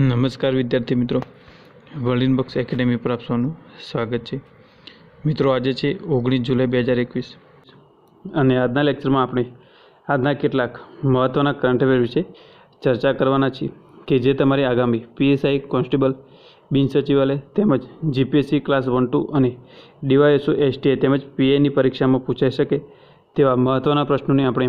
નમસ્કાર વિદ્યાર્થી મિત્રો. વર્લિન બોક્સ એકેડેમી પર આપ સ્વાગત છે. મિત્રો, આજે છે ઓગણીસ જુલાઈ બે હજાર એકવીસ. અને આજના લેક્ચરમાં આપણે આજના કેટલાક મહત્ત્વના કરંટ અફેર વિશે ચર્ચા કરવાના છીએ કે જે તમારી આગામી પીએસઆઈ કોન્સ્ટેબલ, બિન સચિવાલય તેમજ જીપીએસસી ક્લાસ વન ટુ અને ડીવાયએસઓ એસટીઆઈ તેમજ પીએની પરીક્ષામાં પૂછાઈ શકે તેવા મહત્ત્વના પ્રશ્નોની આપણે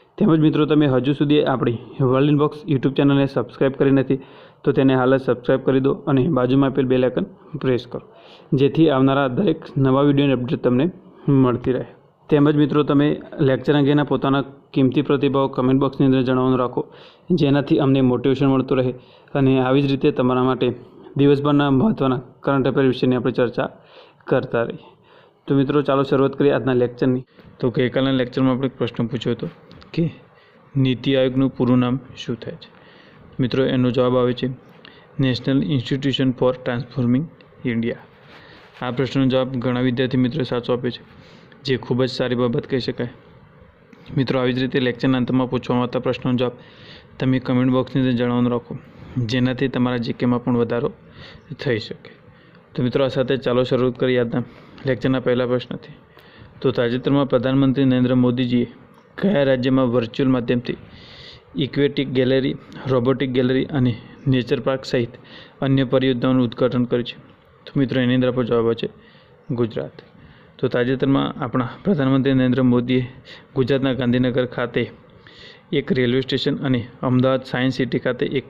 તેમજ મિત્રો, તમે હજુ સુધી આપણી વર્લ્ડ ઇનબોક્સ યુટ્યુબ ચેનલને સબસ્ક્રાઈબ કરી નથી, તો તેને હાલ જ સબસ્ક્રાઈબ કરી દો અને બાજુમાં આપેલ બેલ આઇકન પ્રેસ કરો, જેથી આવનારા દરેક નવા વિડીયોની અપડેટ તમને મળતી રહે. તેમજ મિત્રો, તમે લેક્ચર અંગેના પોતાના કિંમતી પ્રતિભાવો કમેન્ટ બોક્સની અંદર જણાવવાનું રાખો, જેનાથી અમને મોટિવેશન મળતું રહે અને આવી જ રીતે તમારા માટે દિવસભરના મહત્ત્વના કરંટ અફેર વિશેની આપણે ચર્ચા કરતા રહીએ. તો મિત્રો, ચાલો શરૂઆત કરીએ આજના લેક્ચરની તો ગઈકાલના લેક્ચરમાં આપણે એક પ્રશ્ન પૂછ્યો હતો. કે નીતિ આયોગનું પૂરું નામ શું થાય છે? મિત્રો, એનો જવાબ આવે છે national institution for transforming India. આ પ્રશ્નનો જવાબ ઘણા વિદ્યાર્થી મિત્રોએ સાચો આપ્યો છે, જે ખૂબ જ સારી બાબત કહી શકાય. મિત્રો, આવી જ રીતે લેક્ચરના અંતમાં પૂછવામાં આવતા પ્રશ્નનો જવાબ તમે કમેન્ટ બોક્સની અંદર જણાવવાનું રાખો, જેનાથી તમારા જીકેમાં પણ વધારો થઈ શકે. તો મિત્રો, આ સાથે ચાલો શરૂ કરી આજના લેક્ચરના પહેલા પ્રશ્નથી. તો તાજેતરમાં પ્રધાનમંત્રી નરેન્દ્ર મોદીજીએ કયા રાજ્યમાં વર્ચ્યુઅલ માધ્યમથી ઇક્વેટિક ગેલેરી રોબોટિક ગેલેરી અને નેચર પાર્ક સહિત અન્ય પરિયોજનાઓનું ઉદ્ઘાટન કર્યું છે? તો મિત્રો, એની અંદર આપણો જવાબ છે ગુજરાત. તો તાજેતરમાં આપણા પ્રધાનમંત્રી નરેન્દ્ર મોદીએ ગુજરાતના ગાંધીનગર ખાતે એક રેલવે સ્ટેશન અને અમદાવાદ સાયન્સ સિટી ખાતે એક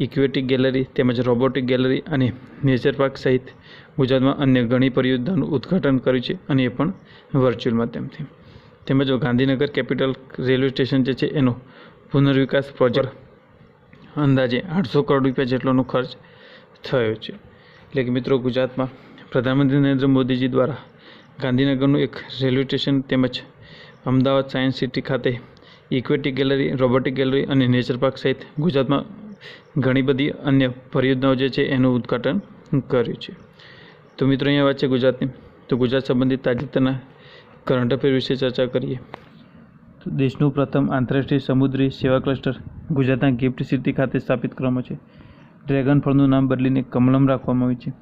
ઇક્વેટિક ગેલેરી તેમજ રોબોટિક ગેલેરી અને નેચર પાર્ક સહિત ગુજરાતમાં અન્ય ઘણી પરિયોજનાઓનું ઉદ્ઘાટન કર્યું છે અને એ પણ વર્ચ્યુઅલ માધ્યમથી. તેમજ ગાંધીનગર કેપિટલ રેલવે સ્ટેશન જે છે એનો પુનર્વિકાસ પ્રોજેક્ટ અંદાજે આઠસો કરોડ રૂપિયા જેટલોનો ખર્ચ થયો છે. એટલે કે મિત્રો ગુજરાતમાં પ્રધાનમંત્રી નરેન્દ્ર મોદીજી દ્વારા ગાંધીનગરનું એક રેલવે સ્ટેશન તેમજ અમદાવાદ સાયન્સ સિટી ખાતે ઇક્વેટિક ગેલેરી, રોબોટિક ગેલેરી અને નેચર પાર્ક સહિત ગુજરાતમાં ઘણી બધી અન્ય પરિયોજનાઓ જે છે એનું ઉદ્ઘાટન કર્યું છે. તો મિત્રો અહીંયા વાત છે ગુજરાતની. તો ગુજરાત સંબંધિત તાજેતરના કરંટ અફેર વિશે ચર્ચા કરીએ. દેશનું પ્રથમ આંતરરાષ્ટ્રીય સમુદ્રી સેવા ક્લસ્ટર ગુજરાતના ગિફ્ટ સિટી ખાતે સ્થાપિત કરવામાં છે. ડ્રેગન ફળનું નામ બદલીને કમલમ રાખવામાં આવ્યું છે.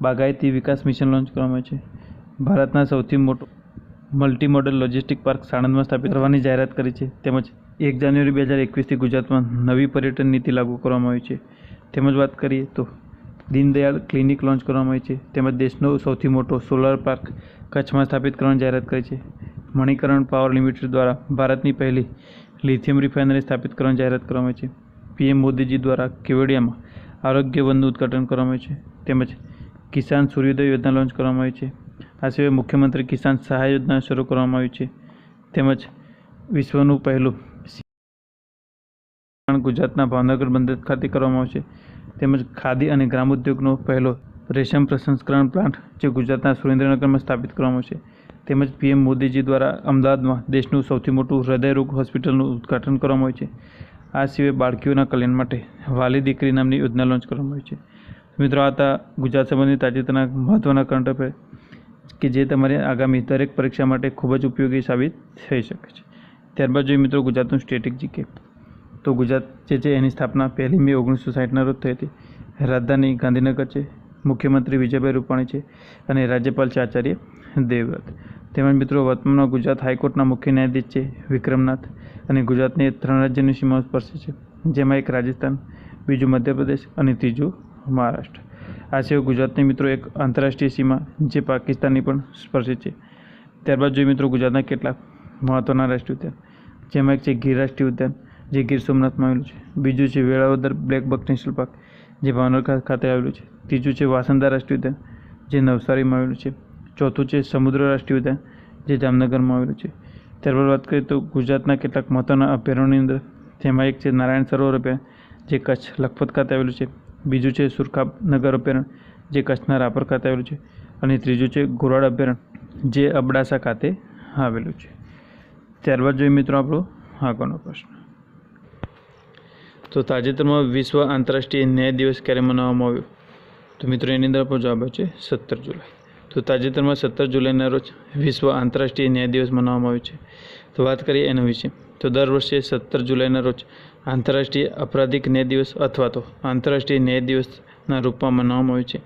બાગાયતી વિકાસ મિશન લોન્ચ કરવામાં આવ્યું છે. ભારતના સૌથી મોટો મલ્ટી મોડલ લોજિસ્ટિક પાર્ક સાણંદમાં સ્થાપિત કરવાની જાહેરાત કરી છે. તેમજ એક જાન્યુઆરી બે હજાર એકવીસથી ગુજરાતમાં નવી પર્યટન નીતિ લાગુ કરવામાં આવી છે. તેમજ વાત કરીએ તો દીનદયાળ ક્લિનિક લોન્ચ કરવામાં આવી છે. તેમજ દેશનો સૌથી મોટો સોલર પાર્ક કચ્છમાં સ્થાપિત કરવાની જાહેરાત કરી છે. મણિકરણ પાવર લિમિટેડ દ્વારા ભારતની પહેલી લિથિયમ રિફાઇનરી સ્થાપિત કરવાની જાહેરાત કરવામાં આવી છે. પીએમ મોદીજી દ્વારા કેવડિયામાં આરોગ્ય વનનું ઉદ્ઘાટન કરવામાં આવ્યું છે. તેમજ કિસાન સૂર્યોદય યોજના લોન્ચ કરવામાં આવી છે. આ સિવાય મુખ્યમંત્રી કિસાન સહાય યોજના શરૂ કરવામાં આવી છે. તેમજ વિશ્વનું પહેલું ગુજરાતના ભાવનગર બંદર ખાતે કરવામાં આવશે તેમજ ખાદી અને ગ્રામોદ્યોગનો પહેલો રેશમ પ્રસંસ્કરણ પ્લાન્ટ જે ગુજરાતના સુરેન્દ્રનગરમાં સ્થાપિત કરવામાં આવશે. તેમજ પીએમ મોદીજી દ્વારા અમદાવાદમાં દેશનું સૌથી મોટું હૃદયરોગ હોસ્પિટલનું ઉદ્ઘાટન કરવામાં આવ્યું છે. આ સિવાય બાળકીઓના કલ્યાણ માટે વાલી દીકરી નામની યોજના લોન્ચ કરવામાં આવી છે. મિત્રો, આ હતા ગુજરાત સંબંધિત તાજેતરના મહત્ત્વના કરંટ અફેર કે જે તમારી આગામી દરેક પરીક્ષા માટે ખૂબ જ ઉપયોગી સાબિત થઈ શકે છે. ત્યારબાદ જોઈએ મિત્રો ગુજરાતનું સ્ટેટિક જીકે તો ગુજરાત જે છે એની સ્થાપના પહેલી મે ઓગણીસો સાઠના રોજ થઈ હતી. રાજધાની ગાંધીનગર છે, મુખ્યમંત્રી વિજયભાઈ રૂપાણી છે અને રાજ્યપાલ છે આચાર્ય દેવવ્રત. તેમજ મિત્રો, વર્તમાનમાં ગુજરાત હાઈકોર્ટના મુખ્ય ન્યાયાધીશ છે વિક્રમનાથ અને ગુજરાતની ત્રણ રાજ્યની સીમાઓ સ્પર્શે છે, જેમાં એક રાજસ્થાન, બીજું મધ્યપ્રદેશ અને ત્રીજું મહારાષ્ટ્ર. આ સિવાય ગુજરાતની મિત્રો એક આંતરરાષ્ટ્રીય સીમા જે પાકિસ્તાનની પણ સ્પર્શે છે. ત્યારબાદ જોઈએ મિત્રો, ગુજરાતના કેટલાક મહત્ત્વના રાષ્ટ્રીય ઉદ્યાન, જેમાં એક છે ગીર રાષ્ટ્રીય ઉદ્યાન. જે ગીર સોમનાથમાં આવેલું છે. બીજું છે Velavadar black buck national park, જે ભાવનગર ખાતે આવેલું છે. ત્રીજું છે વાસંદા રાષ્ટ્રીય ઉદ્યાન, જે નવસારીમાં આવેલું છે. ચોથું છે સમુદ્ર રાષ્ટ્રીય ઉદ્યાન, જે જામનગરમાં આવેલું છે. ત્યારબાદ વાત કરીએ તો ગુજરાતના કેટલાક મહત્ત્વના અભયારણ્યની અંદર, તેમાં એક છે નારાયણ સરોવર અભયારણ્ય, જે કચ્છ લખપત ખાતે આવેલું છે. બીજું છે સુરખાબનગર અભયારણ્ય, જે કચ્છના રાપર ખાતે આવેલું છે. અને ત્રીજું છે ઘોરાડ અભયારણ્ય, જે અબડાસા ખાતે આવેલું છે. ત્યારબાદ જોઈએ મિત્રો આપણો આગળનો પ્રશ્ન. તો તાજેતરમાં વિશ્વ આંતરરાષ્ટ્રીય ન્યાય દિવસ ક્યારે મનાવવામાં આવ્યો? તો મિત્રો, એની અંદર આપણો જવાબ છે સત્તર જુલાઈ. તો તાજેતરમાં સત્તર જુલાઈના રોજ વિશ્વ આંતરરાષ્ટ્રીય ન્યાય દિવસ મનાવવામાં આવ્યો છે. તો વાત કરીએ એના વિશે. તો દર વર્ષે સત્તર જુલાઈના રોજ આંતરરાષ્ટ્રીય અપરાધિક ન્યાય દિવસ અથવા તો આંતરરાષ્ટ્રીય ન્યાય દિવસના રૂપમાં મનાવવામાં આવ્યો છે.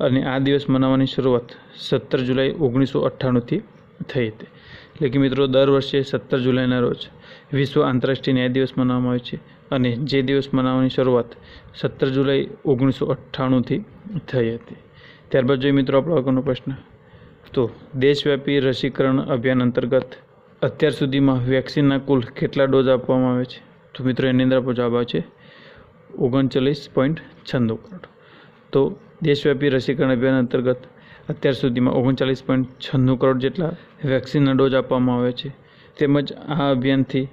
અને આ દિવસ મનાવવાની શરૂઆત સત્તર જુલાઈ ઓગણીસો અઠ્ઠાણુંથી થઈ હતી. એટલે કે મિત્રો, દર વર્ષે સત્તર જુલાઈના રોજ વિશ્વ આંતરરાષ્ટ્રીય ન્યાય દિવસ મનાવવામાં આવે છે. અને જે દિવસ મનાવવાની શરૂઆત સત્તર જુલાઈ ઓગણીસો અઠ્ઠાણુંથી થઈ હતી. ત્યારબાદ જોઈએ મિત્રો આપણો આગળનો પ્રશ્ન. તો દેશવ્યાપી રસીકરણ અભિયાન અંતર્ગત અત્યાર સુધીમાં વેક્સિનના કુલ કેટલા ડોઝ આપવામાં આવે છે? તો મિત્રો એની અંદર આપણો જવાબ આવે છે ઓગણચાલીસ પોઈન્ટ છન્નું કરોડ. તો દેશવ્યાપી રસીકરણ અભિયાન અંતર્ગત અત્યાર સુધીમાં ઓગણચાલીસ પોઈન્ટ છન્નું કરોડ જેટલા વેક્સિનના ડોઝ આપવામાં આવે છે. તેમજ આ અભિયાનથી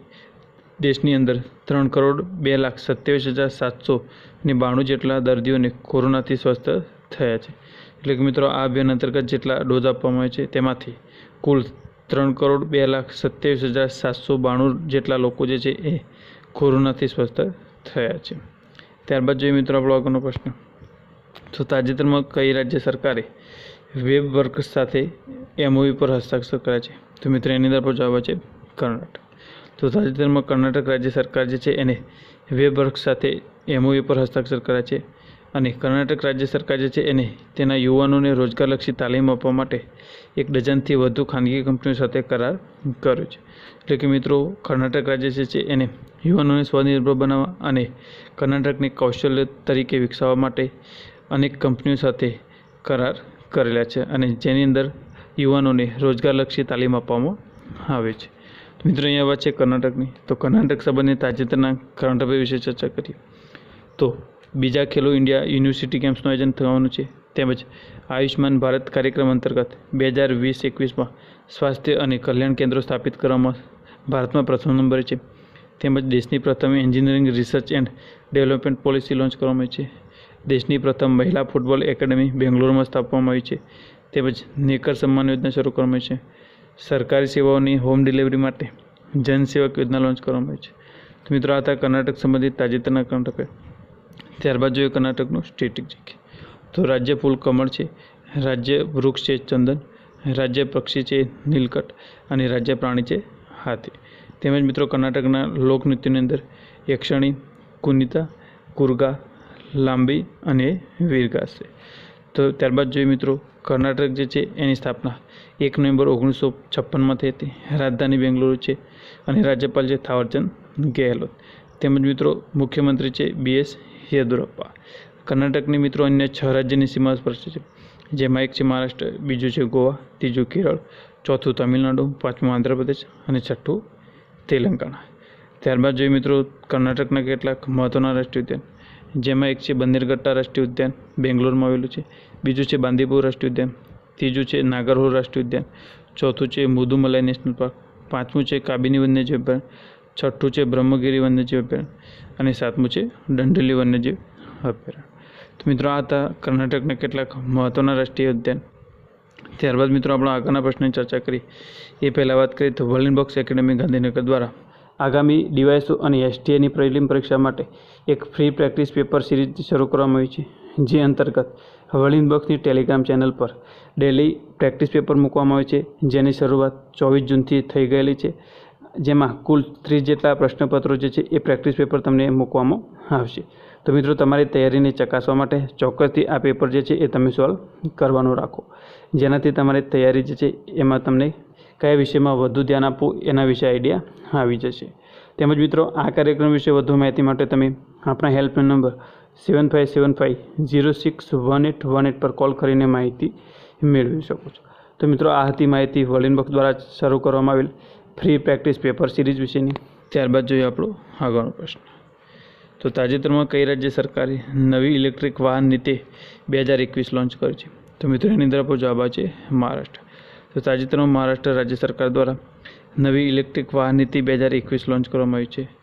દેશની અંદર ત્રણ કરોડ બે લાખ સત્યાવીસ હજાર સાતસો ને બાણું જેટલા દર્દીઓને કોરોનાથી સ્વસ્થ થયા છે. એટલે કે મિત્રો, આ અભિયાન અંતર્ગત જેટલા ડોઝ આપવામાં આવે છે, તેમાંથી કુલ ત્રણ કરોડ બે લાખ સત્યાવીસ હજાર સાતસો બાણું જેટલા લોકો જે છે એ કોરોનાથી સ્વસ્થ થયા છે. ત્યારબાદ જોઈએ મિત્રો આપણો આગળનો પ્રશ્ન. તો તાજેતરમાં કઈ રાજ્ય સરકારે વેબ વર્ક સાથે એમઓયુ પર હસ્તાક્ષર કર્યા છે? તો મિત્રો, એની અંદર પણ જવાબ છે કર્ણાટક. તો તાજેતરમાં કર્ણાટક રાજ્ય સરકાર જે છે એને વેબ વર્ક સાથે એમઓયુ પર હસ્તાક્ષર કર્યા છે અને કર્ણાટક રાજ્ય સરકાર જે છે એને તેના યુવાનોને રોજગારલક્ષી તાલીમ આપવા માટે એક ડઝનથી વધુ ખાનગી કંપનીઓ સાથે કરાર કર્યો છે. એટલે કે મિત્રો, કર્ણાટક રાજ્ય જે છે એને યુવાનોને સ્વનિર્ભર બનાવવા અને કર્ણાટકને કૌશલ્ય તરીકે વિકસાવવા માટે અનેક કંપનીઓ સાથે કરાર કરેલા છે અને જેની અંદર યુવાનોને રોજગારલક્ષી તાલીમ આપવામાં આવે છે. મિત્રો, અહીંયા વાત છે કર્ણાટકની. તો કર્ણાટક સંબંધિત તાજેતરના કરંટ વિશે ચર્ચા કરીએ. તો બીજા ખેલો ઇન્ડિયા યુનિવર્સિટી ગેમ્સનું આયોજન થવાનું છે. તેમજ આયુષ્માન ભારત કાર્યક્રમ અંતર્ગત બે હજાર વીસ એકવીસમાં સ્વાસ્થ્ય અને કલ્યાણ કેન્દ્રો સ્થાપિત કરવામાં ભારતમાં પ્રથમ નંબરે છે. તેમજ દેશની પ્રથમ engineering research and development policy launch કરવામાં આવી છે. દેશની પ્રથમ મહિલા ફૂટબોલ એકેડમી બેંગ્લોરમાં સ્થાપવામાં આવી છે. તેમજ નેકર સન્માન યોજના શરૂ કરવામાં આવી છે. સરકારી સેવાઓની હોમ ડિલિવરી માટે જનસેવક યોજના લોન્ચ કરવામાં આવી છે. તો મિત્રો, આ હતા કર્ણાટક સંબંધિત તાજેતરના કર્ણાટકે. ત્યારબાદ જોઈએ કર્ણાટકનું સ્ટેટિક તો રાજ્ય ફૂલ કમળ છે, રાજ્ય વૃક્ષ છે ચંદન, રાજ્ય પક્ષી છે નીલકંઠ અને રાજ્ય પ્રાણી છે હાથી. તેમજ મિત્રો, કર્ણાટકના લોકનૃત્યની અંદર યક્ષણી, કુનિતા, કુરગા, લાંબી અને વીરગાસ. છે તો ત્યારબાદ જોઈએ મિત્રો કર્ણાટક જે છે એની સ્થાપના એક નવેમ્બર ઓગણીસો છપ્પનમાં થઈ હતી. રાજધાની બેંગલુરુ છે અને રાજ્યપાલ છે થાવરચંદ ગેહલોત. તેમજ મિત્રો મુખ્યમંત્રી છે બી એસ યેદુરપ્પા. કર્ણાટકની મિત્રો અન્ય છ રાજ્યની સીમા સ્પર્શે છે. જેમાં એક છે મહારાષ્ટ્ર, બીજું છે ગોવા, ત્રીજું કેરળ, ચોથું તમિલનાડુ, પાંચમું આંધ્રપ્રદેશ અને છઠ્ઠું તેલંગાણા. ત્યારબાદ જોઈએ મિત્રો કર્ણાટકના કેટલાક મહત્ત્વના રાષ્ટ્રીય ઉદ્યાન. જેમાં એક છે બંનેરઘટ્ટા રાષ્ટ્રીય ઉદ્યાન બેંગ્લોરમાં આવેલું છે. બીજું છે બાંદીપુર રાષ્ટ્રીય ઉદ્યાન ત્રીજું છે નાગરહોર રાષ્ટ્રીય ઉદ્યાન ચોથું છે મુદુમલાઈ નેશનલ પાર્ક. પાંચમું છે કાબિની વન્યજીવ અભયારણ્ય. છઠ્ઠું છે બ્રહ્મગીરી વન્યજીવ અભયારણ્ય. અને સાતમું છે દંડલી વન્યજીવ અભયારણ્ય. તો મિત્રો આ હતા કર્ણાટકના કેટલાક મહત્ત્વના રાષ્ટ્રીય ઉદ્યાન. ત્યારબાદ મિત્રો આપણે આગળના પ્રશ્નની ચર્ચા કરી. એ પહેલાં વાત કરીએ તો વર્લ્ડ બોક્સ એકેડેમી ગાંધીનગર દ્વારા આગામી ડીવાયસો અને એસટીએની પ્રિલિમ પરીક્ષા માટે એક ફ્રી પ્રેક્ટિસ પેપર સિરીઝ શરૂ કરવામાં આવી છે. જે અંતર્ગત બોક્સની ટેલિગ્રામ ચેનલ પર ડેલી પ્રેક્ટિસ પેપર મૂકવામાં આવે છે, જેની શરૂઆત ચોવીસ જૂનથી થઈ ગયેલી છે, જેમાં કુલ ત્રીસ જેટલા પ્રશ્નપત્રો જે છે એ પ્રેક્ટિસ પેપર તમને મૂકવામાં આવશે. તો મિત્રો, તમારી તૈયારીને ચકાસવા માટે ચોક્કસથી આ પેપર જે છે એ તમે સોલ્વ કરવાનું રાખો. જેનાથી તમારી તૈયારી જે છે એમાં તમને કયા વિષયમાં વધુ ધ્યાન આપવું એના વિશે આઈડિયા આવી જશે. તેમજ મિત્રો, આ કાર્યક્રમ વિશે વધુ માહિતી માટે તમે આપણા helpline number seven five seven five zero six one eight one eight પર કોલ કરીને માહિતી મેળવી શકો છો. તો મિત્રો, આ હતી માહિતી વર્લિન બોક્સ દ્વારા શરૂ કરવામાં આવેલ ફ્રી પ્રેક્ટિસ પેપર સિરીઝ વિશેની. ત્યારબાદ જોઈએ આપણો આગળનો પ્રશ્ન. તો તાજેતરમાં કઈ રાજ્ય સરકારે નવી ઇલેક્ટ્રિક વાહન નીતિ બે હજાર એકવીસ લોન્ચ કરી છે? તો મિત્રો, એની અંદર આપણો જવાબ છે મહારાષ્ટ્ર. તો તાજેતરમાં મહારાષ્ટ્ર રાજ્ય સરકાર દ્વારા નવી ઇલેક્ટ્રિક વાહન નીતિ બે હજાર એકવીસ લોન્ચ કરવામાં આવી છે.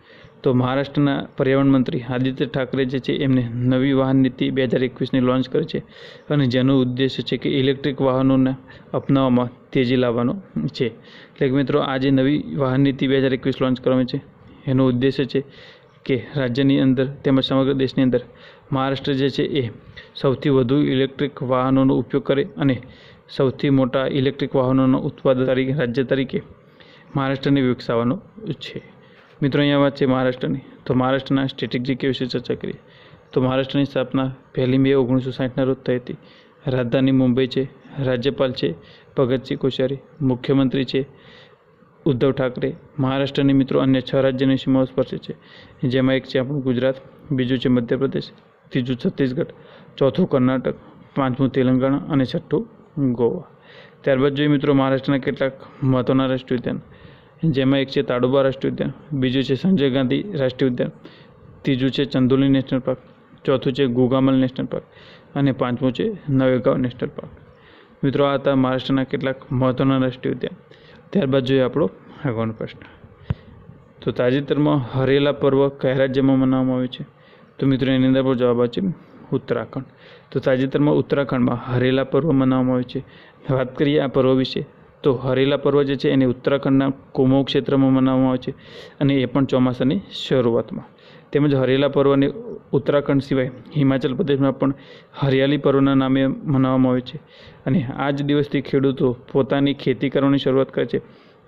તો મહારાષ્ટ્રના પર્યાવરણ મંત્રી આદિત્ય ઠાકરે જે છે એમને નવી વાહન નીતિ બે હજાર એકવીસની લોન્ચ કરી છે અને જેનો ઉદ્દેશ્ય છે કે ઇલેક્ટ્રિક વાહનોને અપનાવવામાં તેજી લાવવાનો છે. એટલે મિત્રો, આ જે નવી વાહન નીતિ બે હજાર એકવીસ લોન્ચ કરવામાં છે, એનો ઉદ્દેશ્ય છે કે રાજ્યની અંદર તેમજ સમગ્ર દેશની અંદર મહારાષ્ટ્ર જે છે એ સૌથી વધુ ઇલેક્ટ્રિક વાહનોનો ઉપયોગ કરે અને સૌથી મોટા ઇલેક્ટ્રિક વાહનોનો ઉત્પાદન તરીકે રાજ્ય તરીકે મહારાષ્ટ્રને વિકસાવવાનો છે. મિત્રો, અહીંયા વાત છે મહારાષ્ટ્રની. તો મહારાષ્ટ્રના સ્ટ્રેટેજિક વિશે ચર્ચા કરીએ. તો મહારાષ્ટ્રની સ્થાપના પહેલી મે ઓગણીસો સાઠના રોજ થઈ હતી. રાજધાની મુંબઈ છે, રાજ્યપાલ છે, ભગતસિંહ કોશ્યારી, મુખ્યમંત્રી છે, ઉદ્ધવ ઠાકરે, મહારાષ્ટ્રની મિત્રો અન્ય છ રાજ્યની સીમાઓ સ્પર્શે છે. જેમાં એક છે આપણું ગુજરાત, બીજું છે મધ્યપ્રદેશ, ત્રીજું છત્તીસગઢ, ચોથું કર્ણાટક, પાંચમું તેલંગાણા અને છઠ્ઠું ગોવા. ત્યારબાદ જોઈએ મિત્રો, મહારાષ્ટ્રના કેટલાક મહત્ત્વના રાષ્ટ્રીય ઉદ્યાન. જેમાં એક છે તાડોબા રાષ્ટ્રીય ઉદ્યાન, બીજું છે સંજય ગાંધી રાષ્ટ્રીય ઉદ્યાન, ત્રીજું છે ચંદોલી નેશનલ પાર્ક, ચોથું છે ગુગામલ નેશનલ પાર્ક અને પાંચમું છે નવેગાંવ નેશનલ પાર્ક. મિત્રો, આ હતા મહારાષ્ટ્રના કેટલાક મહત્ત્વના રાષ્ટ્રીય ઉદ્યાન. ત્યારબાદ જોઈએ આપણો આગળનો પ્રશ્ન. તો તાજેતરમાં હરેલા પર્વ કયા રાજ્યમાં મનાવવામાં આવ્યું છે? તો મિત્રો, એની અંદર પણ જવાબ છે ઉત્તરાખંડ. તો તાજેતરમાં ઉત્તરાખંડમાં હરેલા પર્વ મનાવવામાં આવ્યું છે. વાત કરીએ આ પર્વ વિશે તો હરેલા પર્વ જે છે એને ઉત્તરાખંડના કુમો ક્ષેત્રમાં મનાવવામાં આવે છે અને એ પણ ચોમાસાની શરૂઆતમાં. તેમજ હરેલા પર્વને ઉત્તરાખંડ સિવાય હિમાચલ પ્રદેશમાં પણ હરિયાળી પર્વના નામે મનાવવામાં આવે છે. અને આ જ દિવસથી ખેડૂતો પોતાની ખેતી કરવાની શરૂઆત કરે છે.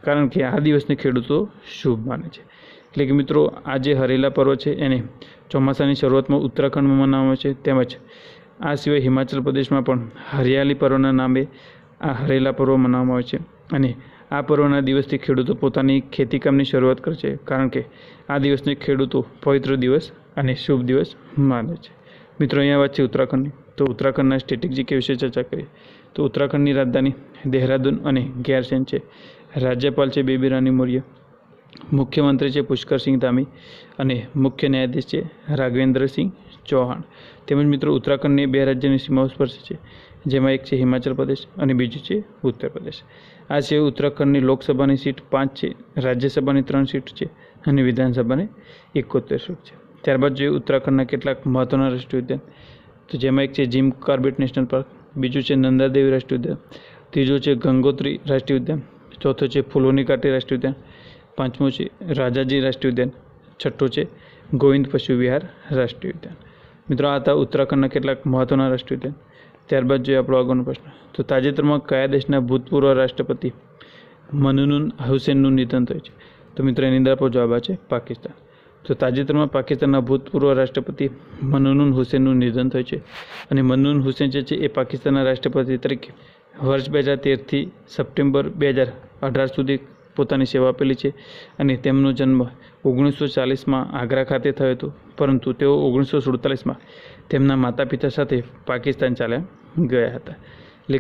કારણ કે આ દિવસને ખેડૂતો શુભ માને છે. એટલે કે મિત્રો, આ જે હરેલા પર્વ છે એને ચોમાસાની શરૂઆતમાં ઉત્તરાખંડમાં મનાવવામાં આવે છે. તેમજ આ સિવાય હિમાચલ પ્રદેશમાં પણ હરિયાળી પર્વના નામે આ હરેલા પર્વ મનાવવામાં આવે છે. અને આ પર્વના દિવસથી ખેડૂતો પોતાની ખેતીકામની શરૂઆત કરે છે. કારણ કે આ દિવસને ખેડૂતો પવિત્ર દિવસ અને શુભ દિવસ માને છે. મિત્રો, અહીંયા વાત છે ઉત્તરાખંડની. તો ઉત્તરાખંડના સ્ટેટિક વિશે ચર્ચા કરીએ. તો ઉત્તરાખંડની રાજધાની દેહરાદૂન અને ગેરસેન છે. રાજ્યપાલ છે બેબી રાની મૌર્ય, મુખ્યમંત્રી છે પુષ્કરસિંહ ધામી અને મુખ્ય ન્યાયાધીશ છે રાઘવેન્દ્રસિંહ ચૌહાણ. તેમજ મિત્રો, ઉત્તરાખંડની બે રાજ્યની સીમાઓ સ્પર્શે છે. જેમાં એક છે હિમાચલ પ્રદેશ અને બીજું છે ઉત્તર પ્રદેશ. આ છે ઉત્તરાખંડની લોકસભાની સીટ પાંચ છે, રાજ્યસભાની ત્રણ સીટ છે અને વિધાનસભાની એકોતેર સીટ છે. ત્યારબાદ જોઈએ ઉત્તરાખંડના કેટલાક મહત્ત્વના રાષ્ટ્રીય ઉદ્યાન. તો જેમાં એક છે જીમ કાર્બેટ નેશનલ પાર્ક, બીજું છે નંદાદેવી રાષ્ટ્રીય ઉદ્યાન, ત્રીજું છે ગંગોત્રી રાષ્ટ્રીય ઉદ્યાન, ચોથું છે ફૂલોની કાંઠી રાષ્ટ્રીય ઉદ્યાન, પાંચમું છે રાજાજી રાષ્ટ્રીય ઉદ્યાન, છઠ્ઠું છે ગોવિંદ પશુ વિહાર રાષ્ટ્રીય ઉદ્યાન. મિત્રો, આ હતા ઉત્તરાખંડના કેટલાક મહત્ત્વના રાષ્ટ્રીય ઉદ્યાન. ત્યારબાદ જોઈએ આપણો આગળનો પ્રશ્ન. તો તાજેતરમાં કયા દેશના ભૂતપૂર્વ રાષ્ટ્રપતિ મનુનુન હુસેનનું નિધન થયું છે? તો મિત્રો, એની અંદર આપણો જવાબ છે, પાકિસ્તાન. તો તાજેતરમાં પાકિસ્તાનના ભૂતપૂર્વ રાષ્ટ્રપતિ મનુનુન હુસેનનું નિધન થયું છે. અને મનનુન હુસેન જે છે, એ પાકિસ્તાનના રાષ્ટ્રપતિ તરીકે વર્ષ બે હજાર તેરથી સપ્ટેમ્બર બે હજાર અઢાર સુધી પોતાની સેવા આપેલી છે. અને તેમનો જન્મ ઓગણીસો ચાલીસમાં આગ્રા ખાતે થયો હતો. પરંતુ તેઓ ઓગણીસો સુડતાલીસમાં તેમના માતા પિતા સાથે પાકિસ્તાન ચાલ્યા ગયા હતા.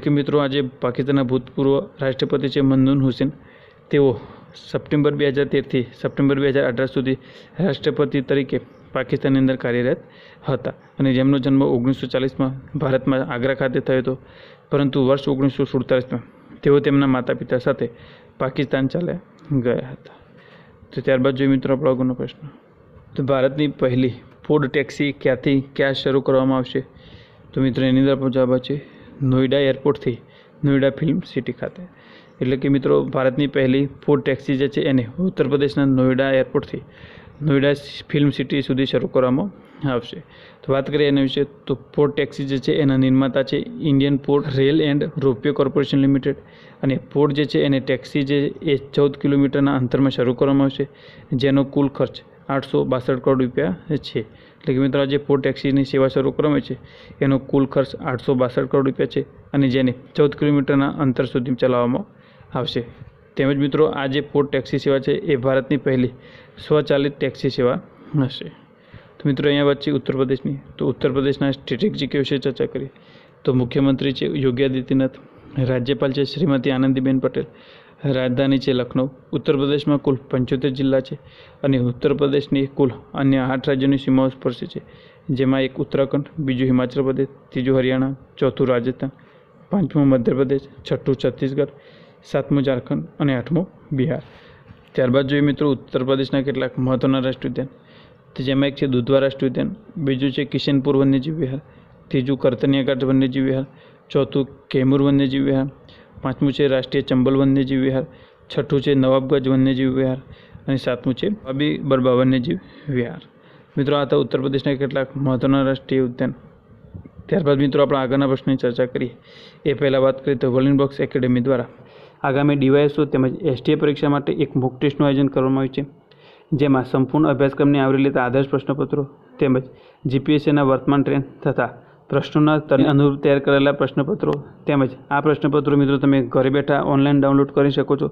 કે મિત્રો, આજે પાકિસ્તાનના ભૂતપૂર્વ રાષ્ટ્રપતિ છે મનૂન હુસેન. તેઓ સપ્ટેમ્બર બે હજાર તેરથી સપ્ટેમ્બર બે હજાર અઢાર સુધી રાષ્ટ્રપતિ તરીકે પાકિસ્તાનની અંદર કાર્યરત હતા અને જેમનો જન્મ ઓગણીસો ચાલીસમાં ભારતમાં આગ્રા ખાતે થયો હતો, પરંતુ વર્ષ ઓગણીસો સુડતાલીસમાં તેઓ તેમના માતા પિતા સાથે પાકિસ્તાન ચાલ્યા ગયા હતા. તો ત્યારબાદ જોઈએ મિત્રો, આપણો આગળનો પ્રશ્ન. તો ભારતની પહેલી ફૂડ ટેક્સી ક્યાંથી ક્યાં શરૂ કરવામાં આવશે? તો મિત્રો, એની અંદર પણ જવાબ છે નોઈડા એરપોર્ટથી નોઈડા ફિલ્મ સિટી ખાતે. એટલે કે મિત્રો, ભારતની પહેલી ફૂડ ટેક્સી જે છે, એને ઉત્તર પ્રદેશના નોઈડા એરપોર્ટથી નોઈડા ફિલ્મ સિટી સુધી શરૂ કરવામાં આવશે. તો વાત કરીએ એના વિશે, તો પોર્ટ ટેક્સી જે છે, એના નિર્માતા છે Indian port rail and ropeway corporation limited અને પોર્ટ જે છે, એને ટેક્સી જે એ ચૌદ કિલોમીટરના અંતરમાં શરૂ કરવામાં આવશે, જેનો કુલ ખર્ચ આઠસો બાસઠ કરોડ રૂપિયા છે. એટલે કે મિત્રો જે પોર્ટ ટેક્સીની સેવા શરૂ કરવામાં છે, એનો કુલ ખર્ચ આઠસો બાસઠ કરોડ રૂપિયા છે અને જેને ચૌદ કિલોમીટરના અંતર સુધી ચલાવવામાં આવશે. તેમજ મિત્રો, આ જે પોર્ટ ટેક્સી સેવા છે, એ ભારતની પહેલી સ્વચાલિત ટેક્સી સેવા હશે. તો મિત્રો, અહીંયા વાત છે ઉત્તર પ્રદેશની તો ઉત્તર પ્રદેશના સ્ટ્રેટેજિક વિશે ચર્ચા કરીએ. તો મુખ્યમંત્રી છે, યોગી આદિત્યનાથ. રાજ્યપાલ છે, શ્રીમતી આનંદીબેન પટેલ. રાજધાની છે લખનઉ. ઉત્તર પ્રદેશમાં કુલ પંચોતેર જિલ્લા છે અને ઉત્તર પ્રદેશની કુલ અન્ય આઠ રાજ્યોની સીમાઓ સ્પર્શે છે. જેમાં એક ઉત્તરાખંડ, બીજું હિમાચલ પ્રદેશ, ત્રીજું હરિયાણા, ચોથું રાજસ્થાન, પાંચમું મધ્યપ્રદેશ, છઠ્ઠું છત્તીસગઢ, સાતમું ઝારખંડ અને આઠમું બિહાર. ત્યારબાદ જોઈએ મિત્રો ઉત્તર પ્રદેશના કેટલાક મહત્ત્વના રાષ્ટ્રીય ઉદ્યાન જેમાં એક છે દુધવા રાષ્ટ્રીય ઉદ્યાન બીજું છે કિશનપુર વન્યજીવ વિહાર, ત્રીજું કરતનિયા ઘાટ વન્યજીવ વિહાર, ચોથું કેમૂર વન્યજીવ વિહાર પાંચમું છે રાષ્ટ્રીય ચંબલ વન્યજીવ વિહાર. છઠ્ઠું છે નવાબગંજ વન્યજીવ વિહાર. અને સાતમું છે બાબી બરબા વન્યજીવ વિહાર. મિત્રો, આ હતા ઉત્તર પ્રદેશના કેટલાક મહત્ત્વના રાષ્ટ્રીય ઉદ્યાન. ત્યારબાદ મિત્રો, આપણે આગળના પ્રશ્નની ચર્ચા કરીએ. એ પહેલાં વાત કરીએ તો વર્લિન બોક્સ એકેડેમી દ્વારા. આગામી ડીવાયએસઓ તેમજ એસટીએ પરીક્ષા માટે એક મુક ટેસ્ટનું આયોજન કરવામાં આવ્યું છે. જેમાં સંપૂર્ણ અભ્યાસક્રમને આવરી લેતા આદર્શ પ્રશ્નપત્રો તેમજ જીપીએસસીના વર્તમાન ટ્રેન્ડ તથા પ્રશ્નોના અનુરૂપ તૈયાર કરેલા પ્રશ્નપત્રો તેમજ આ પ્રશ્નપત્રો મિત્રો તમે ઘરે બેઠા ઓનલાઈન ડાઉનલોડ કરી શકો છો.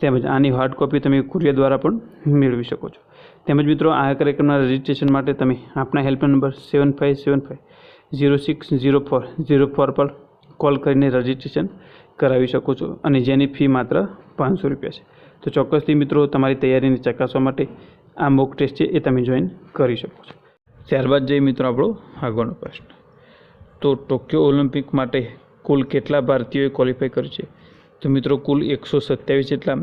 તેમજ આની હાર્ડ કોપી તમે કુરિયર દ્વારા પણ મેળવી શકો છો. તેમજ મિત્રો આ કાર્યક્રમના રજિસ્ટ્રેશન માટે તમે આપણા helpline number seven five seven five zero six zero four zero four પર કોલ કરીને રજિસ્ટ્રેશન કરાવી શકો છો અને જેની ફી માત્ર પાંચસો રૂપિયા છે. તો ચોક્કસથી મિત્રો તમારી તૈયારીને ચકાસવા માટે આ મોક ટેસ્ટ છે એ તમે જોઈન કરી શકો છો. ત્યારબાદ જઈએ મિત્રો આપણો આગળનો પ્રશ્ન. તો ટોક્યો ઓલિમ્પિક માટે કુલ કેટલા ભારતીયોએ ક્વોલિફાય કર્યું છે? તો મિત્રો, કુલ એકસો સત્યાવીસ જેટલા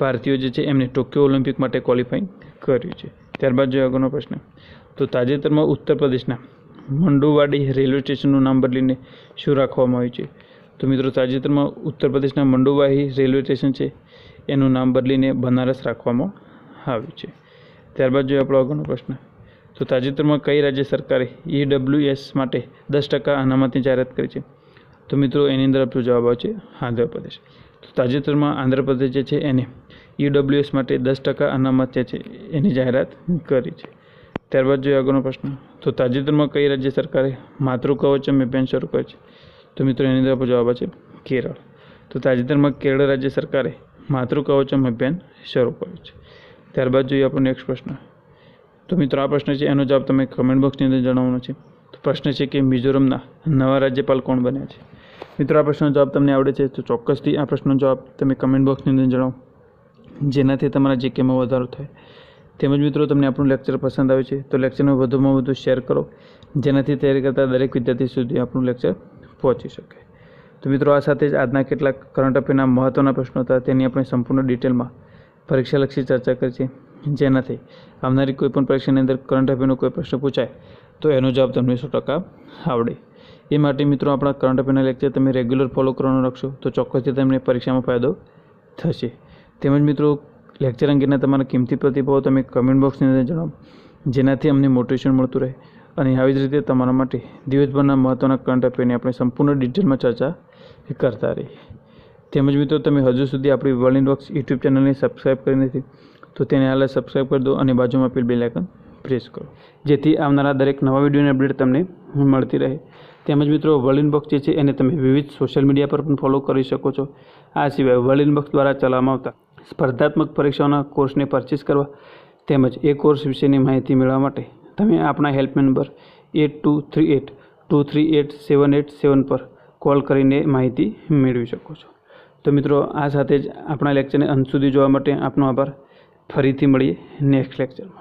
ભારતીયો જે છે, એમને ટોક્યો ઓલિમ્પિક માટે ક્વોલિફાઈ કર્યું છે. ત્યારબાદ જોઈએ આગળનો પ્રશ્ન. તો તાજેતરમાં ઉત્તર પ્રદેશના મંડુવાડી રેલવે સ્ટેશનનું નામ બદલીને શું રાખવામાં આવ્યું છે? તો મિત્રો, તાજેતરમાં ઉત્તર પ્રદેશના મંડુવાહી રેલવે સ્ટેશન છે, એનું નામ બદલીને બનારસ રાખવામાં આવ્યું છે. ત્યારબાદ જોઈએ આપણો આગળનો પ્રશ્ન. તો તાજેતરમાં કઈ રાજ્ય સરકારે ઈડબ્લ્યુએસ માટે દસ ટકા અનામતની જાહેરાત કરી છે? તો મિત્રો, એની અંદર આપણો જવાબ આવશે આંધ્રપ્રદેશ. તો તાજેતરમાં આંધ્રપ્રદેશ જે છે, એને ઈડબ્લ્યુએસ માટે દસ ટકા અનામત જે છે, એની જાહેરાત કરી છે. ત્યારબાદ જોઈએ આગળનો પ્રશ્ન. તો તાજેતરમાં કઈ રાજ્ય સરકારે માતૃ કવચમ અભિયાન શરૂ કર્યું છે? તો મિત્રો, એની અંદર આપણો જવાબ છે કેરળ. તો તાજેતરમાં કેરળ રાજ્ય સરકારે માતૃ કવચમ અભિયાન શરૂ કર્યું છે. ત્યારબાદ જોઈએ આપણો નેક્સ્ટ પ્રશ્ન. તો મિત્રો, આ પ્રશ્ન છે, એનો જવાબ તમે કમેન્ટ બોક્સની અંદર જણાવવાનો છે. તો પ્રશ્ન છે કે મિઝોરમના નવા રાજ્યપાલ કોણ બન્યા છે? મિત્રો, આ પ્રશ્નનો જવાબ તમને આવડે છે, તો ચોક્કસથી આ પ્રશ્નનો જવાબ તમે કમેન્ટ બોક્સની અંદર જણાવો. જેનાથી તમારા જીકેમાં વધારો થાય. તેમજ મિત્રો, તમને આપણું લેક્ચર પસંદ આવે છે, તો લેક્ચરને વધુમાં વધુ શેર કરો. જેનાથી તૈયારી કરતા દરેક વિદ્યાર્થી સુધી આપણું લેક્ચર પહોંચી શકે. તો મિત્રો, આ સાથે જ આજના કેટલાક કરંટ અફેરના મહત્ત્વના પ્રશ્નો હતા, તેની આપણે સંપૂર્ણ ડિટેલમાં પરીક્ષાલક્ષી ચર્ચા કરી છે. જેનાથી આવનારી કોઈ પણ પરીક્ષાની અંદર કરંટ અફેરનો કોઈ પ્રશ્ન પૂછાય, તો એનો જવાબ તમને સો ટકા આવડે. એ માટે મિત્રો આપણા કરંટ અફેરના લેક્ચર તમે રેગ્યુલર ફોલો કરવાનું રાખશો, તો ચોક્કસથી તમને પરીક્ષામાં ફાયદો થશે. તેમજ મિત્રો લેક્ચર અંગેના તમારા કિંમતી પ્રતિભાવો તમે કમેન્ટ બોક્સની અંદર જણાવો, જેનાથી અમને મોટિવેશન મળતું રહે અને આવી જ રીતે તમારા માટે દિવસભરના મહત્ત્વના કરંટ અફેરની આપણે સંપૂર્ણ ડિટેલમાં ચર્ચા કરતા રહીએ. તેમજ મિત્રો, તમે હજુ સુધી આપણી વર્લ્ડ ઇનબોક્સ યુટ્યુબ ચેનલને સબસ્ક્રાઈબ કરી નથી તો તેને હાલ સબસ્ક્રાઈબ કરી દો અને બાજુમાં પેલ બેલાઇકન પ્રેસ કરો. જેથી આવનારા દરેક નવા વિડીયોની અપડેટ તમને મળતી રહે. તેમજ મિત્રો વર્લ્ડ ઇનબોક્સ જે છે, એને તમે વિવિધ સોશિયલ મીડિયા પર પણ ફોલો કરી શકો છો. આ સિવાય વર્લ્ડ ઇનબોક્સ દ્વારા ચલાવવામાં આવતા સ્પર્ધાત્મક પરીક્ષાઓના કોર્સને પરચેસ કરવા તેમજ એ કોર્સ વિશેની માહિતી મેળવવા માટે તમે આપણા helpline number eight two three eight two three eight seven eight seven પર કોલ કરીને માહિતી મેળવી શકો છો. તો મિત્રો, આ સાથે જ આપણા લેક્ચરને અંત સુધી જોવા માટે આપનો આભાર. ફરીથી મળીએ નેક્સ્ટ લેક્ચરમાં